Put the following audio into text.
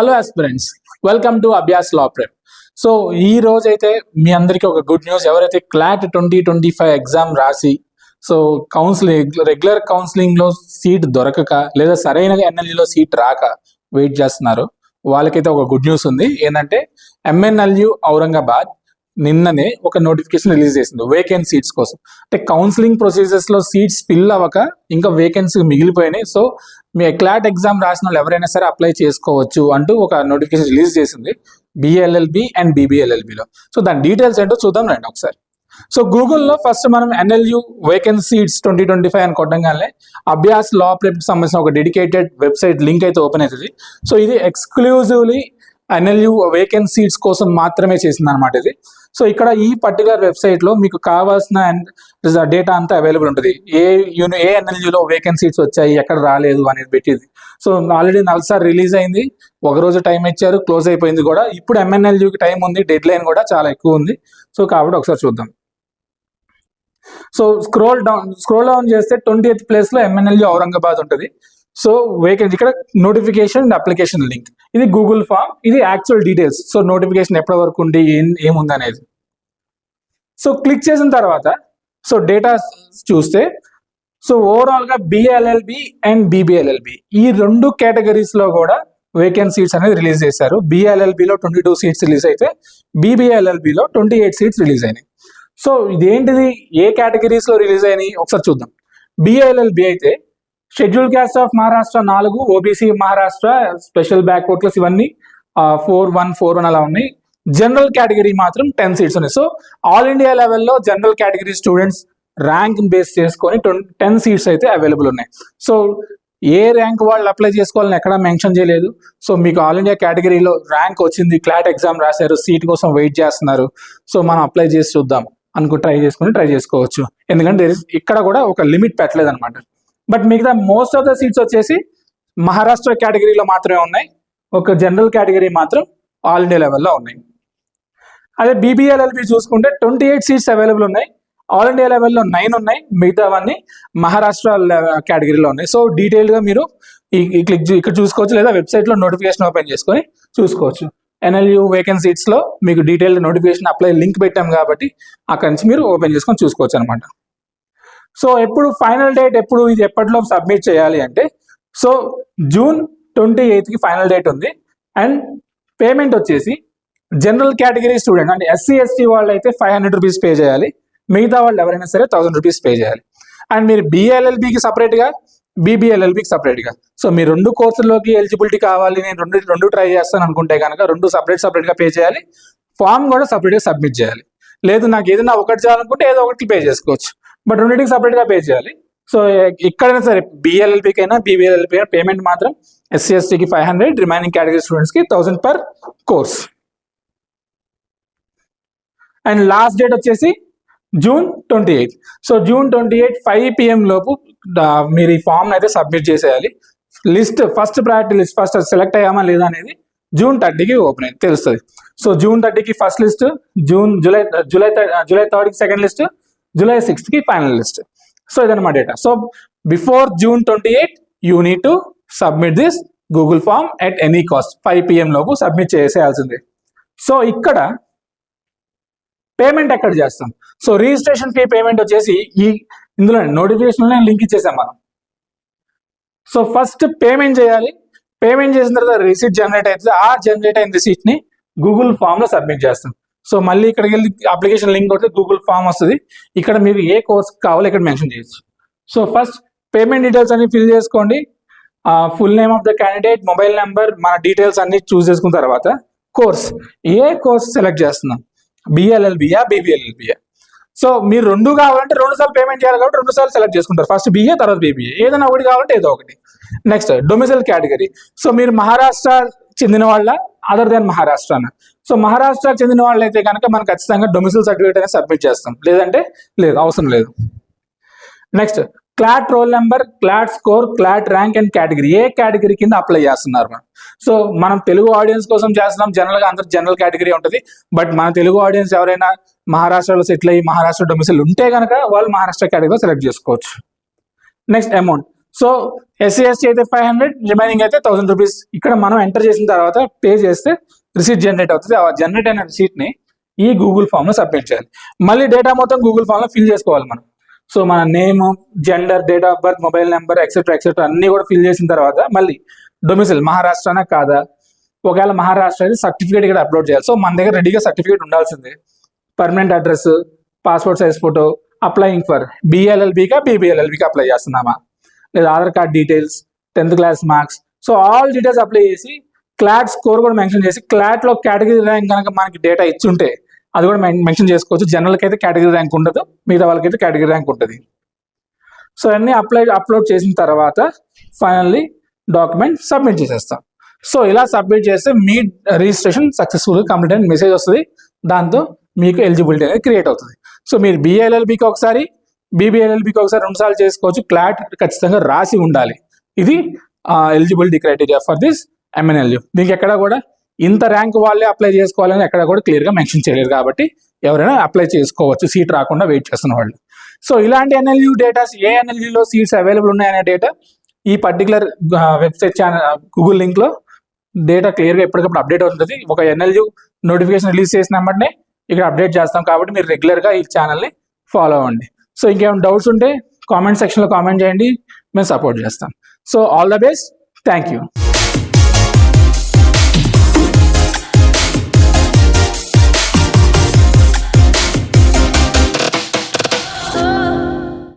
Hello aspirants welcome to Abhyas law prep so ఈ రోజు అయితే మీ అందరికీ ఒక గుడ్ న్యూస్ ఎవరైతే CLAT twenty twenty five exam రాసి సో కౌన్సిలింగ్ రెగ్యులర్ కౌన్సిలింగ్లో సీట్ దొరకక లేదా సరైన ఎన్ఎల్ఈలో సీట్ రాక వెయిట్ చేస్తున్నారు. వాళ్ళకైతే ఒక గుడ్ న్యూస్ ఉంది. ఏంటంటే ఎంఎన్ఎల్యూ ఔరంగాబాద్ నిన్ననే ఒక నోటిఫికేషన్ రిలీజ్ చేసింది వేకెంట్ సీట్స్ కోసం. అంటే కౌన్సిలింగ్ ప్రొసీజర్స్లో సీట్స్ ఫిల్ అవ్వక ఇంకా వేకెన్సీ మిగిలిపోయినాయి. సో మీ క్లాట్ ఎగ్జామ్ రాసిన వాళ్ళు ఎవరైనా సరే అప్లై చేసుకోవచ్చు అంటూ ఒక నోటిఫికేషన్ రిలీజ్ చేసింది బిఎల్ఎల్బి అండ్ బీబీఎల్ఎల్బిలో సో దాని డీటెయిల్స్ ఏంటో చూద్దాం రండి ఒకసారి. సో గూగుల్లో ఫస్ట్ మనం NLU vacancy seats twenty twenty five అని కొట్టంగానే అభ్యాస్ లా ప్రిప్ సంబంధించిన ఒక డెడికేటెడ్ వెబ్సైట్ లింక్ అయితే ఓపెన్ అవుతుంది. సో ఇది ఎక్స్క్లూజివ్లీ ఎన్ఎల్యూ వేకెన్సీ సీట్స్ కోసం మాత్రమే చేసింది అనమాట ఇది. సో ఇక్కడ ఈ పర్టికులర్ వెబ్సైట్లో మీకు కావాల్సిన డేటా అంతా అవైలబుల్ ఉంటుంది. ఏ యూని ఏ ఎన్ఎల్యూలో వేకెన్సీస్ వచ్చాయి ఎక్కడ రాలేదు అనేది పెట్టింది. సో ఆల్రెడీ నల్సార్ రిలీజ్ అయింది. ఒక రోజు టైం ఇచ్చారు క్లోజ్ అయిపోయింది కూడా. ఇప్పుడు ఎంఎన్ఎల్యూకి టైం ఉంది డెడ్ లైన్ కూడా చాలా ఎక్కువ ఉంది. సో కాబట్టి ఒకసారి చూద్దాం. So scroll down scroll down చేస్తే ట్వంటీ ఎయిత్ ప్లేస్లో ఎంఎన్ఎల్యూ ఔరంగాబాద్ ఉంటుంది. సో వేకెన్సీ ఇక్కడ నోటిఫికేషన్ అండ్ అప్లికేషన్ లింక్ ఇది గూగుల్ ఫామ్ ఇది యాక్చువల్ డీటెయిల్స్ సో నోటిఫికేషన్ ఎప్పటి వరకు ఉంది ఏం ఏముంది అనేది. సో క్లిక్ చేసిన తర్వాత సో డేటా చూస్తే సో ఓవరాల్గా బిఎల్ఎల్బి అండ్ బీబీఎల్ఎల్బి ఈ రెండు కేటగిరీస్లో కూడా వేకెంట్ సీట్స్ అనేది రిలీజ్ చేశారు. బిఎల్ఎల్బిలో ట్వంటీ టూ సీట్స్ రిలీజ్ అయితే బీబీఎల్ఎల్బిలో ట్వంటీ ఎయిట్ సీట్స్ రిలీజ్ అయినాయి. సో ఇదేంటిది? ఏ కేటగిరీస్లో రిలీజ్ అయినాయి? ఒకసారి చూద్దాం. బిఎల్ఎల్బి అయితే షెడ్యూల్ క్యాస్ట్ ఆఫ్ మహారాష్ట్ర నాలుగు OBC Maharashtra special backward class ఇవన్నీ ఫోర్ వన్ ఫోర్ వన్ అలా ఉన్నాయి. జనరల్ కేటగిరీ మాత్రం టెన్ సీట్స్ ఉన్నాయి. సో ఆల్ ఇండియా లెవెల్లో general category students rank base చేసుకొని టెన్ సీట్స్ అయితే అవైలబుల్ ఉన్నాయి. సో ఏ ర్యాంక్ వాళ్ళు అప్లై చేసుకోవాలని ఎక్కడ మెన్షన్ చేయలేదు. సో మీకు ఆల్ ఇండియా కేటగిరీలో ర్యాంక్ వచ్చింది. క్లాట్ ఎగ్జామ్ రాశారు. సీట్ కోసం వెయిట్ చేస్తున్నారు. సో మనం అప్లై చేసి చూద్దాం. అనుకో ట్రై చేసుకుని ట్రై చేసుకోవచ్చు. ఎందుకంటే ఇక్కడ కూడా ఒక లిమిట్ పెట్టలేదు అనమాట బట్ మిగతా మోస్ట్ ఆఫ్ ద సీట్స్ వచ్చేసి మహారాష్ట్ర కేటగిరీలో మాత్రమే ఉన్నాయి. ఒక జనరల్ కేటగిరీ మాత్రం ఆల్ ఇండియా లెవెల్లో ఉన్నాయి. అదే బీబీఎల్ఎల్బి చూసుకుంటే ట్వంటీ ఎయిట్ సీట్స్ అవైలబుల్ ఉన్నాయి. ఆల్ ఇండియా లెవెల్లో నైన్ ఉన్నాయి. మిగతావన్నీ మహారాష్ట్ర కేటగిరీలో ఉన్నాయి. సో డీటెయిల్గా మీరు ఈ క్లిక్ ఇక్కడ చూసుకోవచ్చు లేదా వెబ్సైట్లో నోటిఫికేషన్ ఓపెన్ చేసుకొని చూసుకోవచ్చు. ఎన్ఎల్యూ వేకెన్సీ సీట్స్లో మీకు డీటెయిల్డ్ నోటిఫికేషన్ అప్లై లింక్ పెట్టాం కాబట్టి అక్కడి నుంచి మీరు ఓపెన్ చేసుకొని చూసుకోవచ్చు అనమాట సో ఎప్పుడు ఫైనల్ డేట్ ఎప్పుడు ఇది ఎప్పటిలో సబ్మిట్ చేయాలి అంటే సో జూన్ ట్వంటీ ఎయిత్కి ఫైనల్ డేట్ ఉంది. అండ్ పేమెంట్ వచ్చేసి జనరల్ కేటగిరీ స్టూడెంట్ అంటే ఎస్సీ ఎస్టీ వాళ్ళు అయితే ఫైవ్ హండ్రెడ్ రూపీస్ పే చేయాలి. మిగతా వాళ్ళు ఎవరైనా సరే థౌసండ్ రూపీస్ పే చేయాలి. అండ్ మీరు బిఎల్ఎల్బికి సపరేట్గా బీబీఎల్ఎల్బికి సపరేట్గా. సో మీ రెండు కోర్సుల్లోకి ఎలిజిబిలిటీ కావాలి నేను రెండు రెండు ట్రై చేస్తాను అనుకుంటే కనుక రెండు సపరేట్ సపరేట్గా పే చేయాలి. ఫామ్ కూడా సపరేట్గా సబ్మిట్ చేయాలి. లేదు నాకు ఏదైనా ఒకటి చేయాలనుకుంటే ఏదో ఒకటి పే చేసుకోవచ్చు. బట్ రెండింటికి సపరేట్గా పే చేయాలి. సో ఎక్కడైనా సరే బిఎల్ఎల్పికి అయినా బీబీఎల్ఎల్బి అయినా పేమెంట్ మాత్రం ఎస్సీ ఎస్టీకి ఫైవ్ హండ్రెడ్ రిమైనింగ్ కేటగిరీ స్టూడెంట్స్కి thousand per course. And last date వచ్చేసి June twenty eighth. So June twenty eight five PM లోపు మీరు ఈ ఫామ్ అయితే సబ్మిట్ చేసేయాలి. List first priority list first select అయ్యామా లేదా అనేది జూన్ థర్టీకి ఓపెన్ అయింది తెలుస్తుంది. సో జూన్ థర్టీకి first list June July July July థర్డ్కి second list July సిక్స్త్కి ఫైనల్ లిస్ట్. సో ఇదన్నమాట data. So before June twenty eight you need to submit this Google form at any cost. Five PM లోపు submit చేసేయాల్సిందే. So ఇక్కడ payment ఎక్కడ చేస్తాం? So registration fee payment వచ్చేసి ఈ ఇందులో నోటిఫికేషన్ లింక్ ఇచ్చేసాం మనం. సో ఫస్ట్ పేమెంట్ చేయాలి. పేమెంట్ చేసిన తర్వాత రిసీట్ జనరేట్ అవుతుంది. ఆ జనరేట్ అయిన రిసీట్ని గూగుల్ ఫామ్లో సబ్మిట్ చేస్తాం. సో మళ్ళీ ఇక్కడికి వెళ్ళి అప్లికేషన్ లింక్ కొడితే గూగుల్ ఫామ్ వస్తుంది. ఇక్కడ మీరు ఏ కోర్స్ కావాలో ఇక్కడ మెన్షన్ చేయొచ్చు. సో ఫస్ట్ పేమెంట్ డీటెయిల్స్ అన్ని ఫిల్ చేసుకోండి. Full name of the candidate mobile number మన డీటెయిల్స్ అన్ని చూస్ చేసుకున్న తర్వాత కోర్స్. ఏ కోర్స్ సెలెక్ట్ చేస్తున్నాం? బిఎల్ఎల్బియా బీబీఎల్ఎల్బియా సో మీరు రెండు కావాలంటే రెండు సార్లు పేమెంట్ చేయాలి కాబట్టి రెండు సార్లు సెలెక్ట్ చేసుకుంటారు. ఫస్ట్ బిఏ తర్వాత బీబీఏ ఏదైనా ఒకటి కావాలంటే ఏదో ఒకటి. Next domicile category. సో మీరు మహారాష్ట్ర చెందిన వాళ్ళ other than Maharashtra so Maharashtra చెందిన వాళ్ళైతే కనుక మనం ఖచ్చితంగా డొమిసిల్ సర్టిఫికేట్ అనేది సబ్మిట్ చేస్తాం. లేదంటే లేదు అవసరం లేదు. Next CLAT roll number CLAT score CLAT rank and category A category కింద అప్లై చేస్తున్నారు మనం? సో మనం తెలుగు ఆడియన్స్ కోసం చేస్తున్నాం. జనరల్గా అందరు జనరల్ కేటగిరీ ఉంటుంది. బట్ మన తెలుగు ఆడియన్స్ ఎవరైనా మహారాష్ట్రలో సెటిల్ అయ్యి మహారాష్ట్ర డొమిసిల్ ఉంటే కనుక వాళ్ళు మహారాష్ట్ర కేటగిరీలో సెలెక్ట్ చేసుకోవచ్చు. Next amount so SC ST అయితే ఫైవ్ హండ్రెడ్ రిమైనింగ్ అయితే థౌసండ్ రూపీస్ ఇక్కడ మనం ఎంటర్ చేసిన తర్వాత పే చేస్తే రిసీట్ జనరేట్ అవుతుంది. ఆ జనరేట్ అయిన రిసీట్ని ఈ గూగుల్ ఫామ్లో సబ్మిట్ చేయాలి. మళ్ళీ డేటా మొత్తం గూగుల్ ఫామ్లో ఫిల్ చేసుకోవాలి మనం. సో మన name gender date of birth mobile number etcetera etcetera అన్ని కూడా ఫిల్ చేసిన తర్వాత మళ్ళీ డొమిసిల్ మహారాష్ట్రనా కాదా? ఒకవేళ మహారాష్ట్ర అయితే సర్టిఫికేట్ ఇక్కడ అప్లోడ్ చేయాలి. సో మన దగ్గర రెడీగా సర్టిఫికేట్ ఉండాల్సిందే. Permanent address passport size photo applying for బిఎల్ఎల్బికా బీబీఎల్ఎల్బికి అప్లై చేస్తున్నామా? లేదా Aadhaar card details tenth class marks. So all details apply చేసి క్లాట్ స్కోర్ కూడా మెన్షన్ చేసి క్లాట్లో కేటగిరీ ర్యాంక్ కనుక మనకి డేటా ఇచ్చుంటే అది కూడా మెన్షన్ చేసుకోవచ్చు. జనరల్కి అయితే కేటగిరీ ర్యాంక్ ఉండదు మిగతా వాళ్ళకైతే కేటగిరీ ర్యాంక్ ఉంటుంది. సో అన్ని అప్లై అప్లోడ్ చేసిన తర్వాత ఫైనల్లీ డాక్యుమెంట్ సబ్మిట్ చేసేస్తాం. సో ఇలా సబ్మిట్ చేస్తే మీ రిజిస్ట్రేషన్ సక్సెస్ఫుల్ కంప్లీట్ అని మెసేజ్ వస్తుంది. దాంతో మీకు ఎలిజిబిలిటీ అనేది క్రియేట్ అవుతుంది. సో మీరు బిఏఎల్ఎల్బికి ఒకసారి బీబీఎల్ఎల్బికి ఒకసారి రెండు సార్లు చేసుకోవచ్చు. క్లాట్ ఖచ్చితంగా రాసి ఉండాలి. ఇది eligibility criteria for this MNLU దీనికి ఎక్కడ కూడా ఇంత ర్యాంక్ వాళ్ళే అప్లై చేసుకోవాలని ఎక్కడ కూడా క్లియర్గా మెన్షన్ చేయలేరు కాబట్టి ఎవరైనా అప్లై చేసుకోవచ్చు. సీట్ రాకుండా వెయిట్ చేస్తున్న వాళ్ళు. సో ఇలాంటి ఎన్ఎల్యూ డేటాస్ ఏ ఎన్ఎల్యూలో సీట్స్ అవైలబుల్ ఉన్నాయనే డేటా ఈ పర్టికులర్ వెబ్సైట్ ఛానల్ గూగుల్ లింక్లో డేటా క్లియర్గా ఎప్పటికప్పుడు అప్డేట్ అవుతుంది. ఒక ఎన్ఎల్యూ నోటిఫికేషన్ రిలీజ్ చేసిన వెంటనే ఇక్కడ అప్డేట్ చేస్తాం కాబట్టి మీరు రెగ్యులర్గా ఈ ఛానల్ని ఫాలో అవ్వండి. సో ఇంకేమైనా డౌట్స్ ఉంటే కామెంట్ సెక్షన్లో కామెంట్ చేయండి. మేము సపోర్ట్ చేస్తాం. So all the best thank you